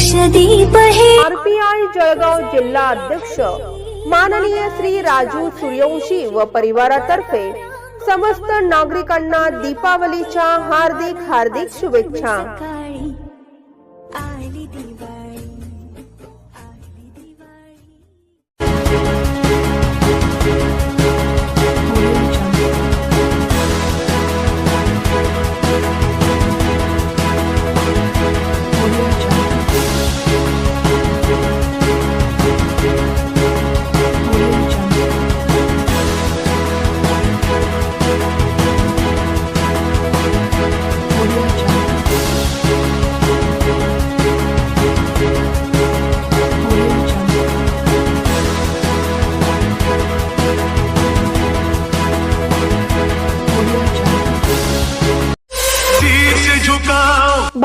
मोक्षदीप हे आरपीआय जळगाव जिल्हा अध्यक्ष माननीय श्री राजू सूर्यवंशी व परिवारातर्फे समस्त नागरिकांना दीपावलीच्या हार्दिक हार्दिक शुभेच्छा.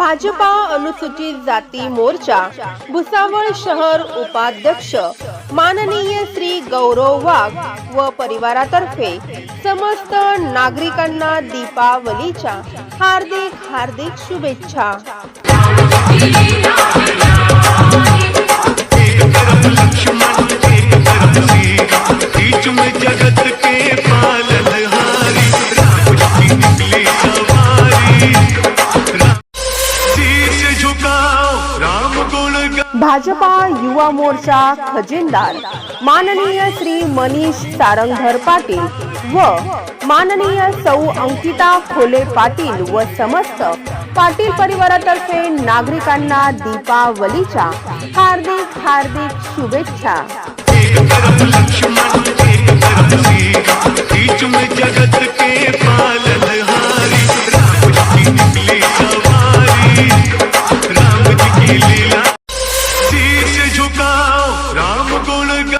भाजपा अनुसूचित जाती मोर्चा भुसावळ शहर उपाध्यक्ष माननीय श्री गौरव वाघ व परिवारातर्फे समस्त नागरिकांना दीपावलीच्या हार्दिक हार्दिक शुभेच्छा. भाजपा युवा मोर्चा खजिनदार. माननीय श्री मनीष सारंगधर पाटील व माननीय सौ अंकिता खोले पाटील व समस्त पाटील परिवारातर्फे नागरिकांना दीपावलीच्या हार्दिक हार्दिक शुभेच्छा. एक तरफ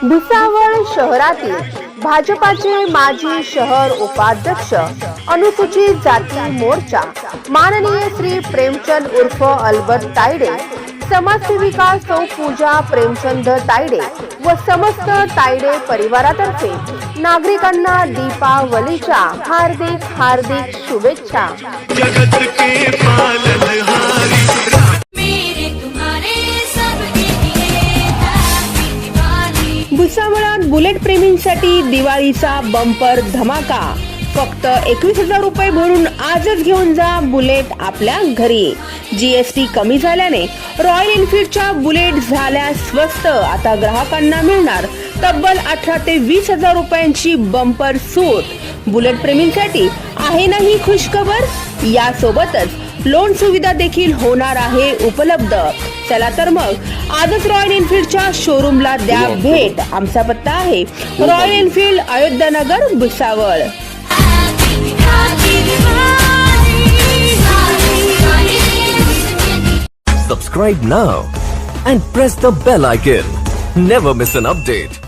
भुसावळ शहरातील भाजपाचे माजी शहर उपाध्यक्ष अनुसूचित जाती मोर्चा माननीय श्री प्रेमचंद उर्फ अलबत तायडे समाजसेविका सौ पूजा प्रेमचंद तायडे व समस्त तायडे परिवारातर्फे नागरिकांना दीपावलीच्या हार्दिक हार्दिक शुभेच्छा. बुलेट प्रेमींसाठी दिवाळीचा बंपर धमाका. फक्त एकवीस हजार रुपये भरून आजच घेऊन जा बुलेट आपल्या घरी. जीएसटी कमी झाल्याने रॉयल एनफिल्डच्या बुलेट झाल्या स्वस्त. आता ग्राहकांना मिळणार तब्बल अठरा ते वीस हजार रुपयांची बंपर सूट. बुलेट प्रेमींसाठी आहे ना ही खुशखबर? यासोबतच लोन सुविधा देखील होणार आहे उपलब्ध चला तर मग आजच रॉयल एनफील्डच्या शोरूमला द्या भेट आमचा पत्ता आहे Royal Enfield Ayodhyanagar Bhusawal Subscribe now and press the bell icon. Never miss an update.